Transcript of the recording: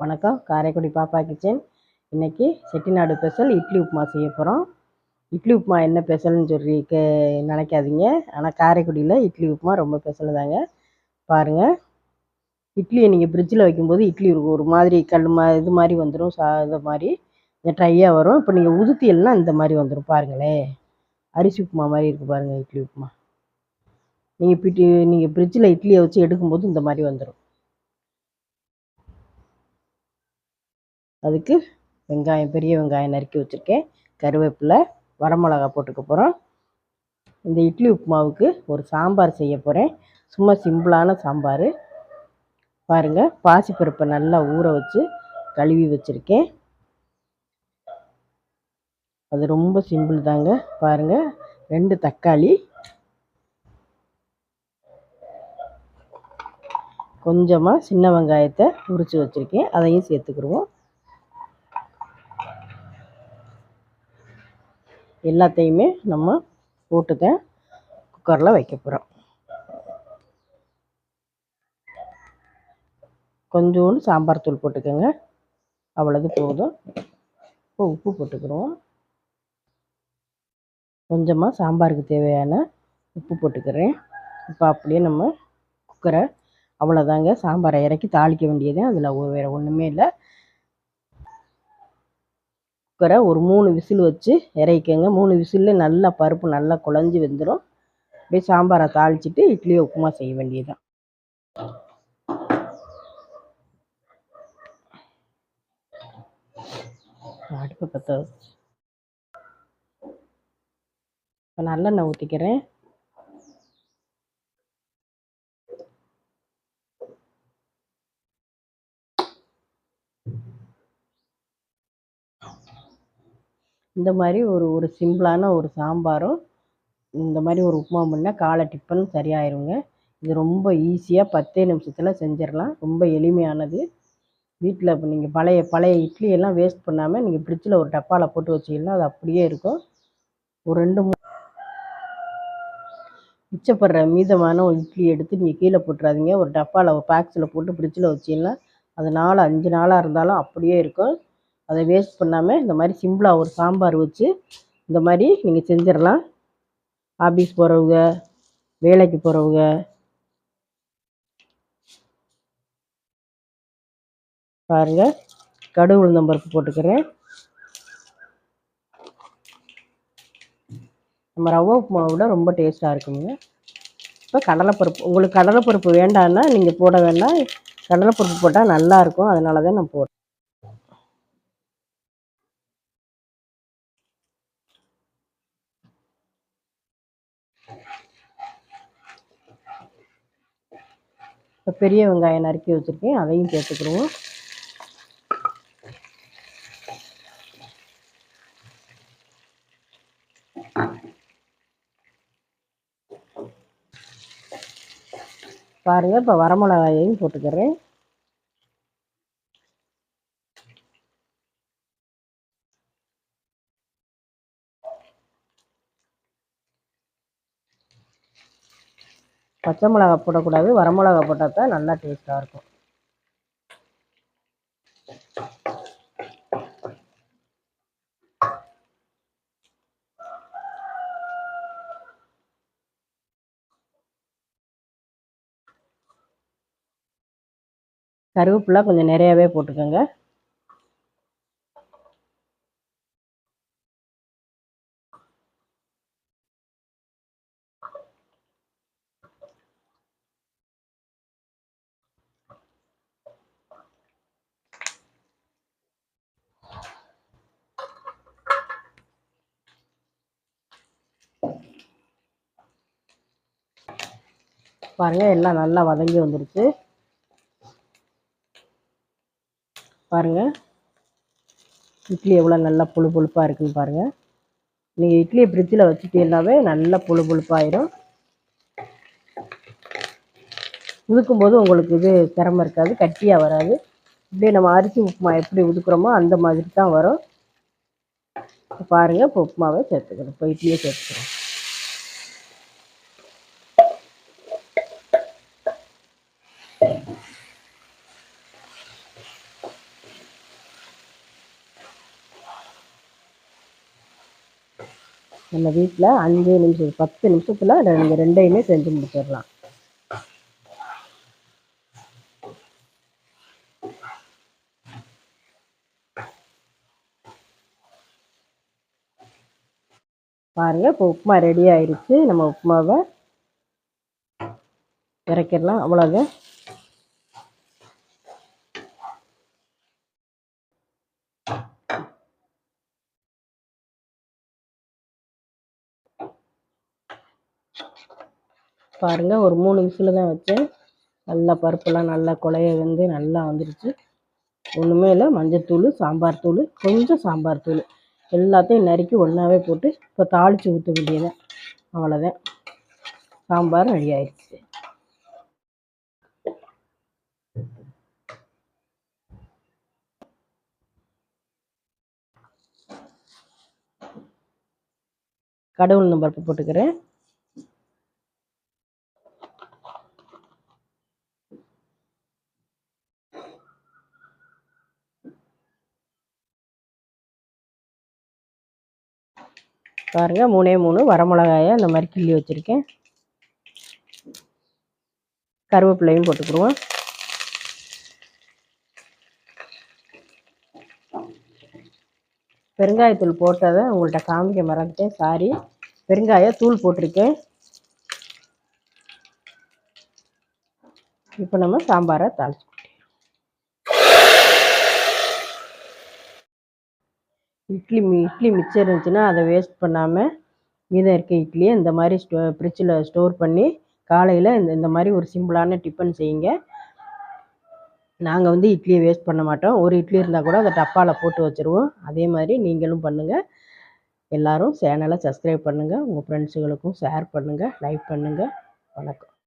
வணக்கம். காரைக்குடி பாப்பா கிச்சன். இன்றைக்கி செட்டிநாடு ஸ்பெஷல் இட்லி உப்புமா செய்ய போகிறோம் இட்லி உப்புமா என்ன ஸ்பெஷல்னு சொல்லி கே நினைக்காதீங்க. ஆனால் காரைக்குடியில் இட்லி உப்புமா ரொம்ப ஸ்பெஷல் தாங்க. பாருங்கள் இட்லியை நீங்கள் ஃப்ரிட்ஜில் வைக்கும்போது இட்லி ஒரு ஒரு மாதிரி கல் மா இது மாதிரி வந்துடும் சா இது மாதிரி. ட்ரையாக வரும். இப்போ நீங்கள் உதுத்தியல்னா இந்த மாதிரி வந்துடும் பாருங்களேன். அரிசி உப்புமா மாதிரி இருக்குது பாருங்கள் இட்லி உப்புமா. நீங்கள் பிட்டி நீங்கள் ஃப்ரிட்ஜில் இட்லியை வச்சு எடுக்கும்போது இந்த மாதிரி வந்துடும் அதுக்கு வெங்காயம் பெரிய வெங்காயம் நறுக்கி வச்சுருக்கேன். கருவேப்பிலை வரமிளகா போட்டுக்க போகிறோம் இந்த இட்லி உப்புமாவுக்கு ஒரு சாம்பார் செய்ய போகிறேன் சும்மா சிம்பிளான சாம்பார். பாருங்கள் பாசிப்பருப்பை நல்லா ஊற வச்சு கழுவி வச்சுருக்கேன். அது ரொம்ப சிம்பிள் தாங்க. பாருங்கள் ரெண்டு தக்காளி. கொஞ்சமாக சின்ன வெங்காயத்தை உரித்து வச்சுருக்கேன். அதையும் சேர்த்துக்கிடுவோம் எல்லாத்தையுமே நம்ம போட்டுதான் குக்கரில் வைக்க போகிறோம் கொஞ்சோண்டு சாம்பார் தூள் போட்டுக்கோங்க. அவ்வளோது போதும். இப்போ உப்பு போட்டுக்கிறோம். கொஞ்சமாக சாம்பாருக்கு தேவையான உப்பு போட்டுக்கிறேன். இப்போ அப்படியே நம்ம குக்கரை அவ்வளோதாங்க சாம்பாரை இறக்கி தாளிக்க வேண்டியது. அதில் வேறு ஒன்றுமே இல்லை. குக்கரை ஒரு மூணு விசில் வச்சு இறக்கிக்கோங்க மூணு விசிலில் நல்லா பருப்பு நல்லா குழஞ்சி வெந்துடும் அப்படியே சாம்பாரை தாளிச்சிட்டு இட்லியை உப்புமா செய்ய வேண்டியதுதான். அடுப்பு பற்ற வச்சு. இப்போ நல்லெண்ணெய் ஊற்றிக்கிறேன் இந்த மாதிரி ஒரு ஒரு சிம்பிளான ஒரு சாம்பாரும் இந்த மாதிரி ஒரு உப்புமா பண்ணால் காலை டிஃபன் சரியாயிருங்க. இது ரொம்ப ஈஸியாக பத்தே நிமிஷத்தில் செஞ்சிடலாம். ரொம்ப எளிமையானது. வீட்டில் இப்போ நீங்கள் பழைய பழைய இட்லி எல்லாம் வேஸ்ட் பண்ணாமல் நீங்கள் ஃப்ரிட்ஜில் ஒரு டப்பாவில் போட்டு வச்சிங்கன்னா அது அப்படியே இருக்கும். ஒரு ரெண்டு மூணு மிச்சப்படுற மீதமான ஒரு இட்லி எடுத்து நீங்கள் கீழே போட்டுறாதீங்க. ஒரு டப்பாவில் ஒரு பாக்ஸில் போட்டு ஃப்ரிட்ஜில் வச்சிங்கன்னா அது நாலு அஞ்சு நாளாக இருந்தாலும் அப்படியே இருக்கும். அதை வேஸ்ட் பண்ணாமல் இந்த மாதிரி சிம்பிளாக ஒரு சாம்பார் வச்சு இந்த மாதிரி நீங்கள் செஞ்சிடலாம். ஆஃபீஸ் போகிறவங்க வேலைக்கு போகிறவங்க பாருங்கள் கடுகு உளுந்தம்பருப்பு போட்டுக்கிறேன். நம்ம ரவா உப்புமாவை விட ரொம்ப டேஸ்ட்டாக இருக்குங்க. இப்போ கடலைப்பருப்பு உங்களுக்கு கடலைப்பருப்பு வேண்டான்னா நீங்கள் போட வேண்டாம். கடலைப்பருப்பு போட்டால் நல்லாயிருக்கும் அதனால தான் நான் போடுறேன். இப்போ பெரிய வெங்காயம் நறுக்கி வச்சுருக்கேன் அதையும் சேர்த்துக்கிடுவோம். பாருங்கள் இப்போ வரமிளகாயையும் போட்டுக்கிறேன். பச்சை மிளகா போடக்கூடாது வரமிளகா போட்டால் தான் நல்லா டேஸ்ட்டாக இருக்கும். கருவேப்பிலாம் கொஞ்சம் நிறையாவே போட்டுக்கோங்க. பாருங்கள் எல்லாம் நல்லா வதங்கி வந்துருச்சு பாருங்கள் இட்லி எவ்வளோ நல்லா புழு புழுப்பாக இருக்குன்னு பாருங்கள் நீங்கள் இட்லியை ஃப்ரிட்ஜில் வச்சுட்டீங்கன்னாவே நல்லா புழு புழுப்பாயிரும். உதுக்கும் போது உங்களுக்கு இது சிரமம் இருக்காது கட்டியாக வராது. இப்படியே நம்ம அரிசி உப்புமா எப்படி உதுக்குறோமோ அந்த மாதிரி தான் வரும். பாருங்கள் இப்போ உப்புமாவை சேர்த்துக்கிறோம் இப்போ இட்லியை சேர்த்துக்கிறோம். நம்ம வீட்டில் அஞ்சு நிமிஷம் பத்து நிமிஷத்தில் நீங்கள் ரெண்டையுமே செஞ்சு முடிச்சிடலாம். பாருங்கள் இப்போ உப்புமா ரெடி ஆயிடுச்சு நம்ம உப்புமாவை இறக்கிடலாம். அவ்வளோதான் பாருங்கள் ஒரு மூணு விசில் தான் வச்சேன். நல்லா பருப்புலாம் நல்லா குழைய வந்து நல்லா வந்துடுச்சு ஒன்றுமே இல்லை மஞ்சத்தூள் சாம்பார் தூள் கொஞ்சம் சாம்பார் தூள். எல்லாத்தையும் நறுக்கி ஒன்றாவே போட்டு இப்போ தாளித்து ஊற்ற வேண்டியதான் அவ்வளோதான் சாம்பார் ரெடி ஆயிடுச்சு. கடவுள் பருப்பு போட்டுக்கிறேன். பாருங்கள் மூணே மூணு வரமிளகாயை இந்த மாதிரி கிள்ளி வச்சுருக்கேன். கருவேப்பிலையும் போட்டுக்கிடுவோம் பெருங்காயத்தூள் போட்டதை உங்கள்கிட்ட காமிக்க மறந்துட்டேன். சாரி பெருங்காய தூள் போட்டிருக்கேன். இப்போ நம்ம சாம்பாரை தாளிச்சு இட்லி இட்லி மிச்சம் இருந்துச்சுன்னா அதை வேஸ்ட் பண்ணாமல் மீதம் இருக்க இட்லியை இந்த மாதிரி ஸ்டோ ஃப்ரிட்ஜில் ஸ்டோர் பண்ணி காலையில் இந்த இந்த மாதிரி ஒரு சிம்பிளான டிஃபன் செய்யுங்க. நாங்கள் வந்து இட்லியை வேஸ்ட் பண்ண மாட்டோம். ஒரு இட்லி இருந்தால் கூட அதை டப்பாவில் போட்டு வச்சுருவோம். அதே மாதிரி நீங்களும் பண்ணுங்கள் எல்லோரும் சேனலை சப்ஸ்கிரைப் பண்ணுங்கள் உங்கள் ஃப்ரெண்ட்ஸுகளுக்கும் ஷேர் பண்ணுங்கள் லைக் பண்ணுங்கள் வணக்கம்.